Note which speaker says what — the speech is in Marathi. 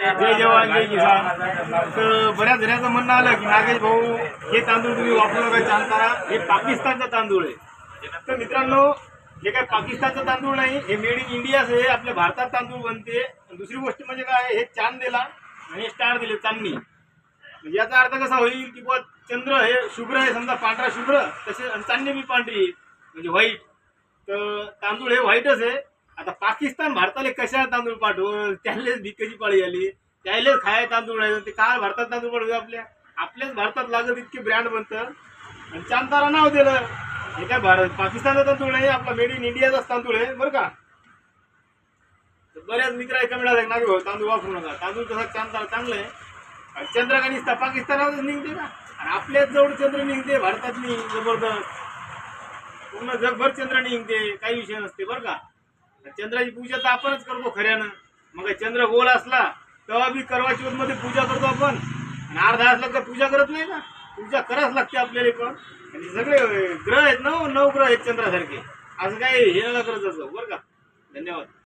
Speaker 1: जय जवान जय किसान. तर बऱ्याच जणांचं म्हणणं आलं की नागेश भाऊ हे तांदूळ तुम्ही वापरू नका करा. हे पाकिस्तानचा तांदूळ आहे. तर मित्रांनो हे काय पाकिस्तानचा तांदूळ नाही हे मेड इन इंडियाच आहे आपल्या भारतात तांदूळ बनते. आणि दुसरी गोष्ट म्हणजे काय हे चांद दिला आणि हे स्टार दिले चांदणी. म्हणजे याचा अर्थ कसा होईल की बुवा चंद्र हे शुभ्र आहे समजा पांढरा शुभ्र तसे चांदणी बी पांढरी म्हणजे व्हाईट तर तांदूळ हे व्हाईटच आहे. आता पाकिस्तान भारताला कशा तांदूळ पाठवल? त्यालेच भिकेची पाळी आली? त्यालेच खाय तांदूळ आहे ते काय भारतात तांदूळ पाठवू आपल्या. आपल्याच भारतात लागत इतके ब्रँड बनतं. आणि चांदारा नाव दिलं. हे काय भारत पाकिस्तानचा तांदूळ नाही आपला मेड इन इंडियाचाच तांदूळ आहे बरं का? तर बऱ्याच मित्र एका मिळाला नाही भाऊ तांदूळ वापरू नका. तांदूळ तसा चांदारा चांगलं आहे. आणि चंद्र निसता पाकिस्तानातच निघते ना? आणि आपल्याच जवळ चंद्र निघते भारतात जबरदस्त. पूर्ण जगभर चंद्र निघते काही विषय नसते बरं का? चंद्राची पूजा तर आपणच करतो खऱ्यानं. मग चंद्र गोल असला तेव्हा बी करवा चौथमध्ये पूजा करतो आपण. आणि अर्धा असला तर पूजा करत नाही ना. पूजा करावच लागते आपल्याला पण. आणि सगळे ग्रह आहेत नऊ नऊ ग्रह आहेत चंद्रासारखे. असं काय हे नका करत असं बरं का? धन्यवाद.